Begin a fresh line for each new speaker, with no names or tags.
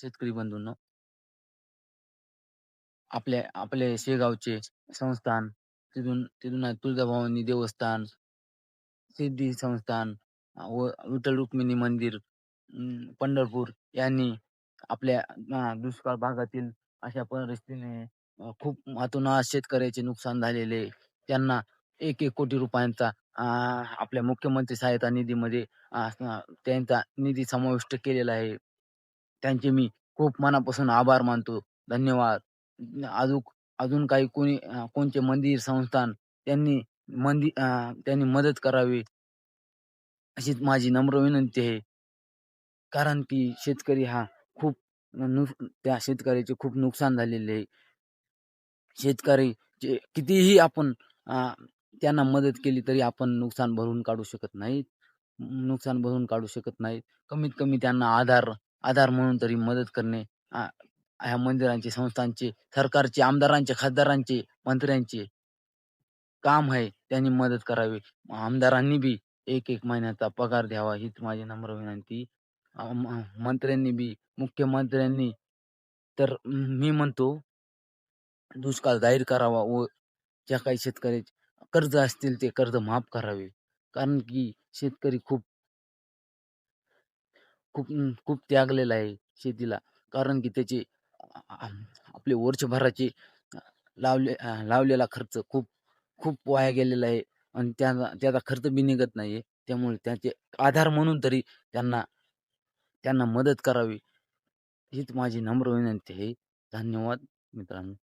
शेतकरी बंधूंनो. आपल्या आपले शेगावचे संस्थान तिथून तिथून आहे तुळजाभवानी देवस्थान सिद्धी संस्थान व विठ्ठल रुक्मिणी मंदिर अं, पंढरपूर यांनी आपल्या दुष्काळ भागातील अशा परिस्थितीने अ, खूप अतोनात शेतकऱ्याचे नुकसान झालेले त्यांना एक एक कोटी रुपयांचा आपल्या मुख्यमंत्री सहायता निधीमध्ये त्यांचा निधी समाविष्ट केलेला आहे. त्यांचे मी खूप मनापासून आभार मानतो. धन्यवाद. अजून अजून काही कोणी कोणचे कोणते मंदिर संस्थान त्यांनी मंदिर त्यांनी मदत करावी अशीच माझी नम्र विनंती आहे. कारण की शेतकरी हा खूप नु त्या शेतकऱ्याचे खूप नुकसान झालेले आहे. शेतकरी जे कितीही आपण त्यांना मदत केली तरी आपण नुकसान भरून काढू शकत नाहीत. नुकसान भरून काढू शकत नाहीत. कमीत कमी त्यांना आधार आधार म्हणून तरी मदत करणे ह्या मंदिरांचे संस्थांचे सरकारचे आमदारांचे खासदारांचे मंत्र्यांचे काम आहे त्यांनी मदत करावी. आमदारांनी बी एक एक महिन्याचा पगार द्यावा हीच माझी नम्र विनंती. मंत्र्यांनी बी मुख्यमंत्र्यांनी तर मी म्हणतो दुष्काळ जाहीर करावा व ज्या काही शेतकऱ्याचे कर्ज असतील ते कर्ज माफ करावे. कारण की शेतकरी खूप खूप खूप त्यागलेला आहे शेतीला. कारण की त्याचे आ- आ- आपले वर्षभराचे लावले लावलेला खर्च खूप खूप वाया गेलेला आहे. आणि त्याचा त्याचा खर्च बी निघत नाही आहे त्यामुळे त्याचे आधार म्हणून तरी त्यांना त्यांना मदत करावी हीच माझी नम्र विनंती आहे. धन्यवाद मित्रांनो.